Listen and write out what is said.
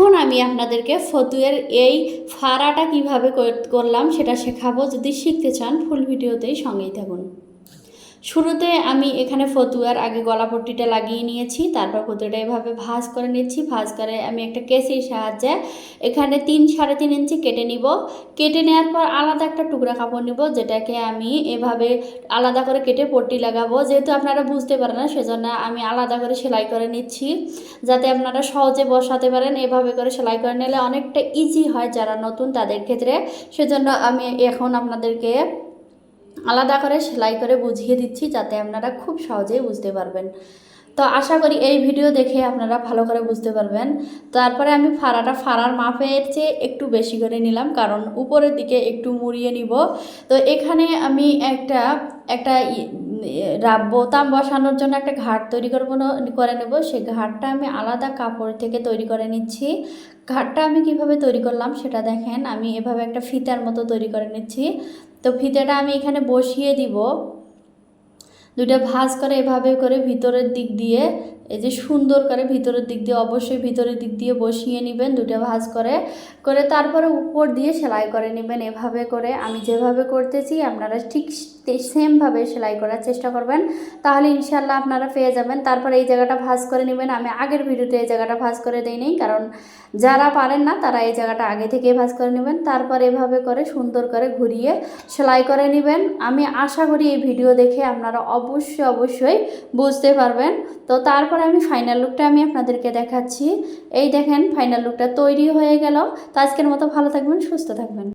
এখন আমি আপনাদেরকে ফতুয়ের এই ফাড়াটা কীভাবে করলাম সেটা শেখাবো। যদি শিখতে চান ফুল ভিডিওতেই সঙ্গেই থাকুন। শুরুতে আমি এখানে ফতুয়ার আগে গলাপট্টিটা লাগিয়ে নিয়েছি, তারপর ফতুয়াটা এভাবে ভাঁজ করে নিচ্ছি। ভাঁজ করে আমি একটা কেসির সাহায্যে এখানে তিন সাড়ে তিন ইঞ্চি কেটে নিব। কেটে নেওয়ার পর আলাদা একটা টুকরা কাপড় নিব, যেটাকে আমি এভাবে আলাদা করে কেটে পট্টি লাগাবো। যেহেতু আপনারা বুঝতে পারেন না, সেজন্য আমি আলাদা করে সেলাই করে নিচ্ছি। যাতে আপনারা সহজে বসাতে পারেন, এভাবে করে সেলাই করে নিলে অনেকটা ইজি হয় যারা নতুন তাদের ক্ষেত্রে। সেজন্য আমি এখন আপনাদেরকে আলাদা করে সেলাই করে বুঝিয়ে দিচ্ছি যাতে আপনারা খুব সহজেই বুঝতে পারবেন। তো আশা করি এই ভিডিও দেখে আপনারা ভালো করে বুঝতে পারবেন। তারপরে আমি ফাড়াটা ফাড়ার মাপের চেয়ে একটু বেশি করে নিলাম, কারণ উপরের দিকে একটু মুড়িয়ে নিব। তো এখানে আমি একটা একটা বোতাম বসানোর জন্য একটা ঘাট তৈরি করব করে নেব। সেই ঘাটটা আমি আলাদা কাপড় থেকে তৈরি করে নিচ্ছি। ঘাটটা আমি কীভাবে তৈরি করলাম সেটা দেখেন, আমি এভাবে একটা ফিতার মতো তৈরি করে নিচ্ছি। তো ফিতেটা আমি এখানে বসিয়ে দিব। দুটা ভাঁজ করে এভাবে করে ভিতরের দিক দিয়ে এই যে সুন্দর করে ভিতরের দিক দিয়ে অবশ্যই ভিতরের দিক দিয়ে বসিয়ে নেবেন দুইটা ভাঁজ করে করে তারপরে উপর দিয়ে সেলাই করে নেবেন এভাবে করে। আমি যেভাবে করতেছি, আপনারা ঠিক সেমভাবে সেলাই করার চেষ্টা করবেন। তাহলে ইনশাল্লাহ আপনারা পেয়ে যাবেন। তারপরে এই জায়গাটা ভাঁজ করে নেবেন। আমি আগের ভিডিওতে এই জায়গাটা ভাঁজ করে দিই কারণ যারা পারেন না, তারা এই জায়গাটা আগে থেকে ভাঁজ করে নেবেন। তারপর এভাবে করে সুন্দর করে ঘুরিয়ে সেলাই করে নেবেন। আমি আশা করি এই ভিডিও দেখে আপনারা অবশ্যই অবশ্যই বুঝতে পারবেন। তো তারপর আমি ফাইনাল লুকটা আমি আপনাদেরকে দেখাচ্ছি। এই দেখেন ফাইনাল লুকটা তৈরি হয়ে গেল। তো আজকের মতো ভালো থাকবেন, সুস্থ থাকবেন।